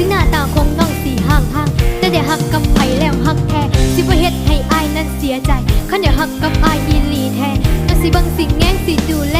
ถึงหน้าตาคงน้องสีห่างห่างแต่เดี๋ยวหักกับไผแล้วหักแท้สิบ่เฮ็ดให้อายนั้นเสียใจขันเดี๋ยวหักกับอายอีหลีแท้น้องสิบังสิแง่งสิดูแล